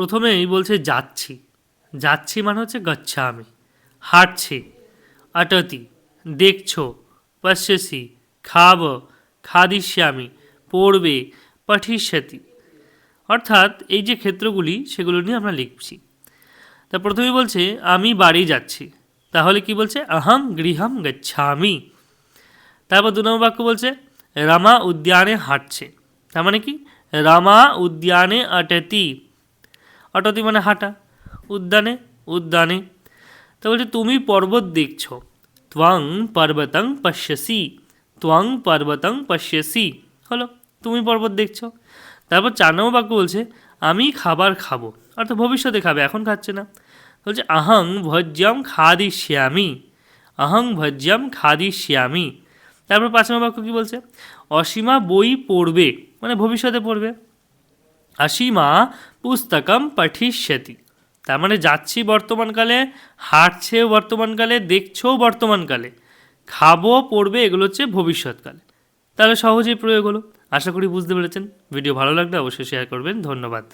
প্রথমেই বলছে যাচ্ছি। যাচ্ছি মানে হচ্ছে গচ্ছামি। হাঁটছি। আটতি। দেখছ। পশ্যসি। খাব। খাদিষ্যামি। পড়বে। পঠিষ্যতি। অর্থাৎ এই যে ক্ষেত্রগুলি, সেগুলো নিয়ে আমরা লিখছি। তা প্রথমেই বলছে, আমি বাড়ি যাচ্ছি। তাহলে কি বলছে? অহম গৃহম গচ্ছামি। তারপর দু নম্বর বাক্য বলছে, রামা উদ্যানে হাঁটছে। তার মানে কি? রামা উদ্যানে আটতি। অটতি মানে হাঁটা, উদ্যানে উদ্যানে। তা বলছে, তুমি পর্বত দেখছ। ত্বং পর্বতং পশ্যসি। ত্বং পর্বতং পশ্যসি। হলো, তুমি পর্বত দেখছ? তারপর চার নম্বর বাক্য বলছে, আমি খাবার খাব। অর্থাৎ ভবিষ্যতে খাবে, এখন খাচ্ছে না। বলছে, আহং ভজ্যম খাদিষ্যামি। আহং ভজ্যম খাদিষ্যামি। তারপর পাঁচ নম্বর বাক্য কী বলছে? অসীমা বই পড়বে। মানে ভবিষ্যতে পড়বে। অসীমা পুস্তকম পঠিষ্যতি। তার মানে যাচ্ছি বর্তমানকালে হাঁটছেও বর্তমানকালে দেখছেও বর্তমানকালে খাব, পড়বে, এগুলো হচ্ছে ভবিষ্যৎকালে তাহলে সহজেই প্রয়োগ হলো। আশা করি বুঝতে পেরেছেন। ভিডিও ভালো লাগলে অবশ্যই শেয়ার করবেন। ধন্যবাদ।